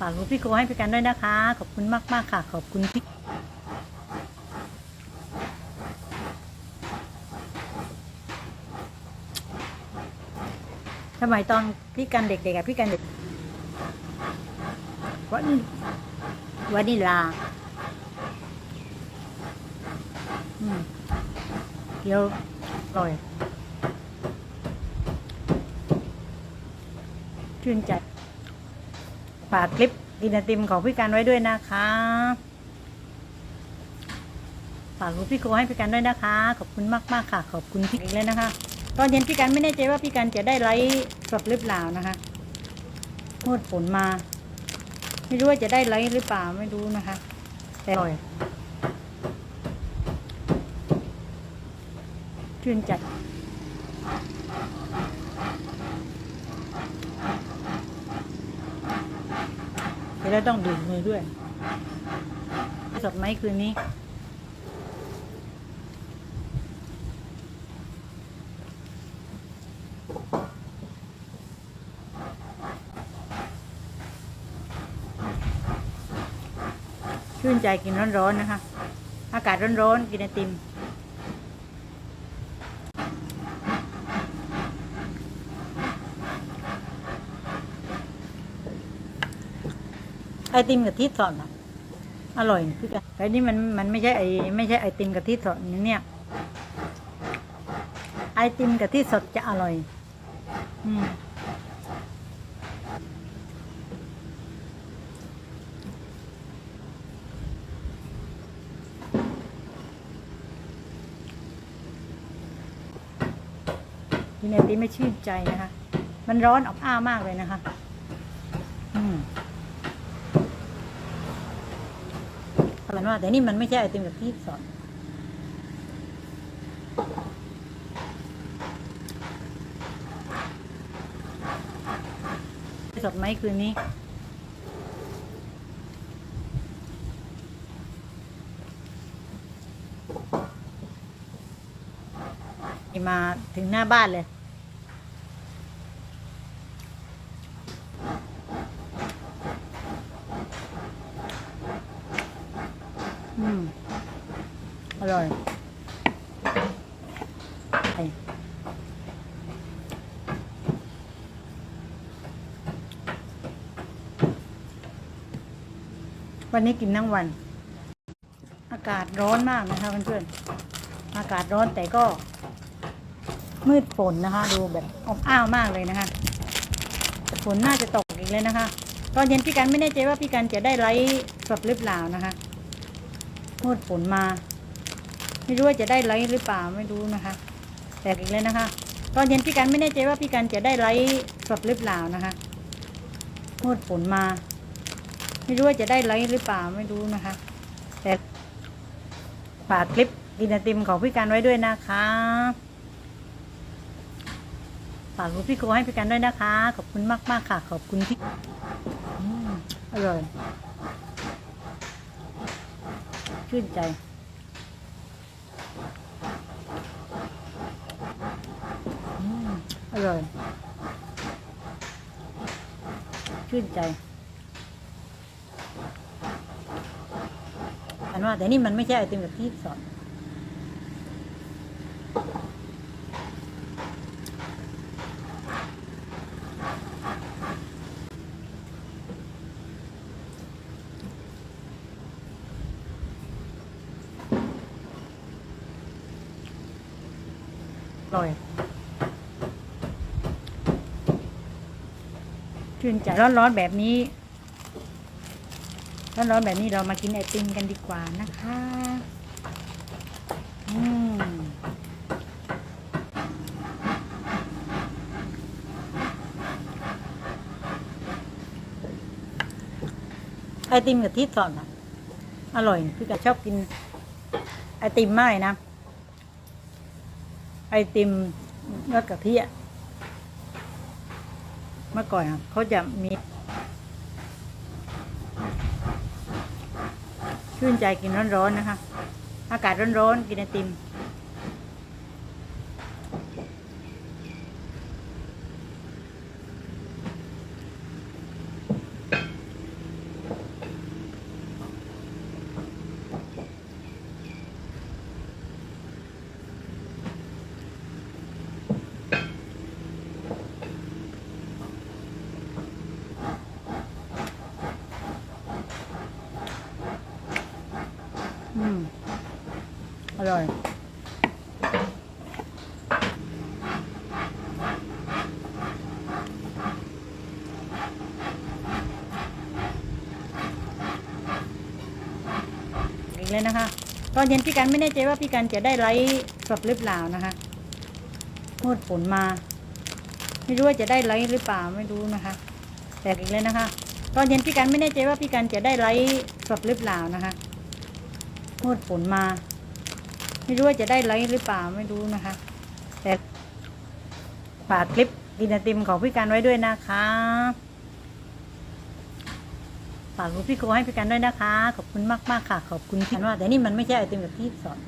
ฝากรูปพี่โกให้พี่กันด้วยนะคะ ขอบคุณมากมากค่ะ ขอบคุณพี่สมัยตอนพี่กันเด็กๆกับพี่กันเด็กวันวานิลาอืมเดี๋ยวอร่อย ชื่นใจ ฝากคลิปกินไอติมของพี่กันไว้ด้วยนะคะฝากรูปพี่โกให้พี่กันด้วยนะคะ ขอบคุณมากมากค่ะ ขอบคุณพี่อีกเลยนะคะ ตอนเย็นพี่กันไม่แน่ใจว่าพี่กันจะได้ไลฟ์สดหรือเปล่านะคะงดฝนมา ไม่รู้ว่าจะได้ไลฟ์หรือเปล่าไม่รู้นะคะ แต่อร่อยชื่นใจ เดี๋ยวต้องดื่มมือด้วยสดไหมคืนนี้ชื่นใจกินร้อนๆนะคะ อากาศร้อนๆกินไอติม ติมกับที่สดอะอร่อยพี่กันแต่นี่มันมันไม่ใช่ไอไม่ใช่ไอติมกับที่สดนะเนี่ยไอติมกับที่สดจะอร่อย อืมกินไอติมไม่ชื่นใจนะคะ มันร้อนอบอ้าวมากเลยนะคะ อืม เหมือนว่า แต่นี่มันไม่ใช่ไอติมแบบที่สอนสดไหมคืนนี้มาถึงหน้าบ้านเลย อืม อร่อยไปวันนี้กินทั้งวัน อากาศร้อนมากนะคะเพื่อนๆ อากาศร้อนแต่ก็ มืดฝนนะคะ ดูแบบอบอ้าวมากเลยนะคะ ฝนน่าจะตกอีกเลยนะคะ ตอนเย็นพี่กันไม่แน่ใจว่าพี่กันจะได้ไลฟ์สดหรือเปล่านะคะ มืดฝนมา ไม่รู้ว่าจะได้ไลฟ์หรือเปล่าไม่รู้นะคะแต่อีกเลยนะคะ ตอนเย็นพี่กันไม่แน่ใจว่าพี่กันจะได้ไลฟ์สดหรือเปล่านะคะมืดฝนมา ไม่รู้ว่าจะได้ไลฟ์หรือเปล่าไม่รู้นะคะ แต่ฝากคลิปกินติมของพี่กันไว้ด้วยนะคะฝากรูปพี่โกให้พี่กันด้วยนะคะ ขอบคุณมากมากๆค่ะ ขอบคุณพี่อร่อย ชื่นใจออร่อย ชื่นใจอันว่าแต่นี่มันไม่ใช่ไอติมแบบที่สอน ร่อย ชื่นใจร้อนๆแบบนี้ ร้อนๆแบบนี้เรามากินไอติมกันดีกว่านะคะ อืมไอติมกับที่สอนอะอร่อย พี่กชอบกินไอติมมากเลยนะ ไอติมรสกะทิเมื่อก่อนเขาจะมีชื่นใจกินร้อนๆนะคะ อากาศร้อนๆกินไอติม ร่อยอีกเลยนะคะ ตอนเย็นพี่กันไม่แน่ใจว่าพี่กันจะได้ไลฟ์สดหรือเปล่านะคะมืดฝนมา ไม่รู้ว่าจะได้ไลฟ์หรือเปล่าไม่รู้นะคะแต่อีกเลยนะคะ ตอนเย็นพี่กันไม่แน่ใจว่าพี่กันจะได้ไลฟ์สดหรือเปล่านะคะมืดฝนมา ไม่รู้ว่าจะได้ไลค์หรือเปล่าไม่รู้นะคะ แต่ฝากคลิปดินไอติมของพี่กันไว้ด้วยนะคะฝากรูปพี่โกให้พี่กันด้วยนะคะ ขอบคุณมากมากๆค่ะ ขอบคุณกันว่าแต่นี่มันไม่ใช่ไอติมแบบที่สอน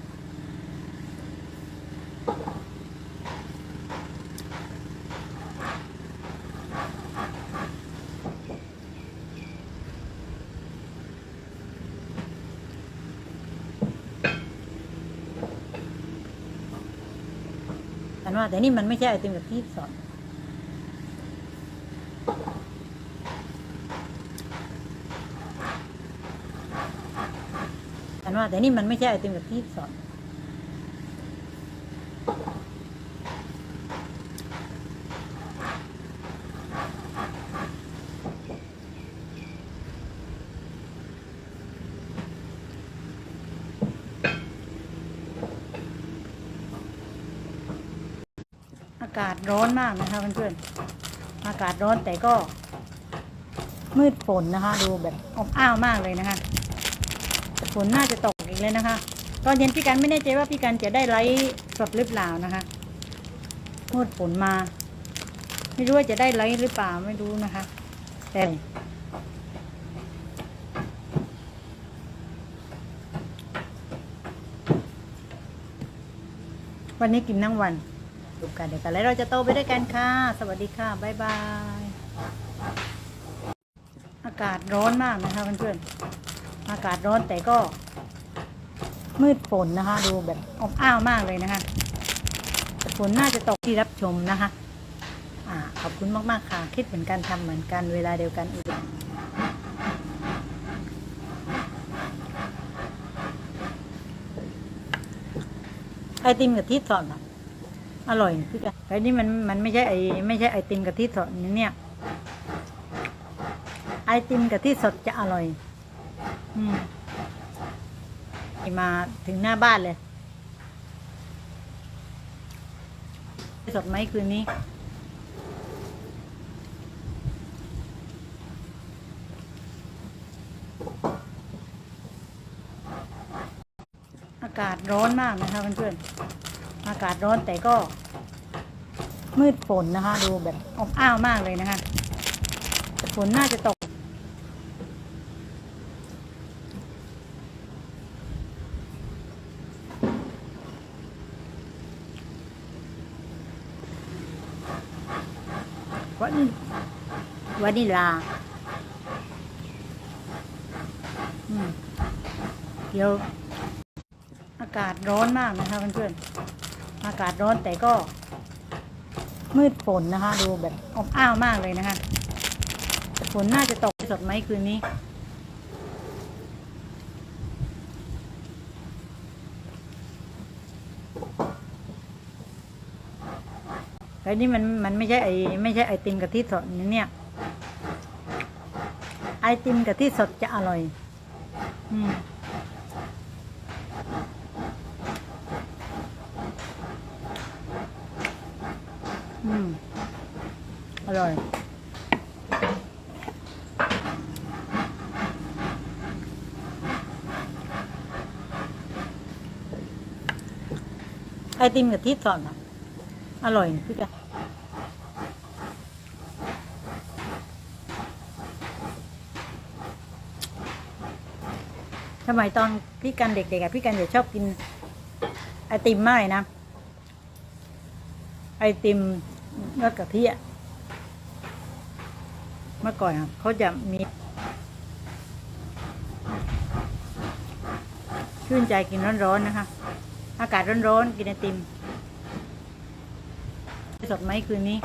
กันว่า แต่นี่มันไม่ใช่ไอติมแบบที่สอนกันว่าแต่นี่มันไม่ใช่ไอติมแบบที่สอนากาศร้อนมากนะคะเพื่อนๆอากาศร้อนแต่ก็ มืดฝนนะคะ ดูแบบอบอ้าวมากเลยนะคะฝนน่าจะตกอีกเลยนะคะ ตอนเย็นพี่กันไม่แน่ใจว่าพี่กันจะได้ไลฟ์สดหรือเปล่านะคะมืดฝนมา ไม่รู้ว่าจะได้ไลฟ์หรือเปล่าไม่รู้นะคะ แต่วันนี้กินทั้งวัน ดูกันเดียวกันแล้วเราจะโตไปด้วยกันค่ะ สวัสดีค่ะ บ๊ายบาย อากาศร้อนมากนะคะเพื่อนๆ อากาศร้อนแต่ก็ มืดฝนนะคะ ดูแบบอบอ้าวมากเลยนะคะฝนน่าจะตกที่รับชมนะคะอ่าขอบคุณมาก ๆ ค่ะ คิดเหมือนกันทำเหมือนกันเวลาเดียวกันอีกไอติมกับที่สอดอะ อร่อยพี่กันแต่นี่มันมันไม่ใช่ไอไม่ใช่ไอติมกับที่สดเนี่ยไอติมกับที่สดจะอร่อย อืมมาถึงหน้าบ้านเลยสดไหมคืนนี้อากาศร้อนมากนะคะเพื่อนๆ อากาศร้อนแต่ก็มืดฝนนะคะ ดูแบบอบอ้าวมากเลยนะคะ ฝนน่าจะตก วันวานิลาอืมเดี๋ยวอากาศร้อนมากนะคะเพื่อนๆ อากาศร้อนแต่ก็มืดฝนนะคะ ดูแบบอบอ้าวมากเลยนะคะฝนน่าจะตกสดไหมคืนนี้ แต่นี่มันมันไม่ใช่ไอไม่ใช่ไอติมกะทิสดนะเนี่ย ไอติมกะทิสดจะอร่อย อืม อืม อร่อยไอติมกับที่สอนอะอร่อยพี่กันสมัยตอนพี่กันเด็กๆอะพี่กันจะชอบกินไอติมมากเลยนะ ไอติม รสกะทิอะเมื่อก่อนเขาจะมี ชื่นใจกินร้อนๆนะคะ อากาศร้อนๆ กินไอติม สดไหมคืนนี้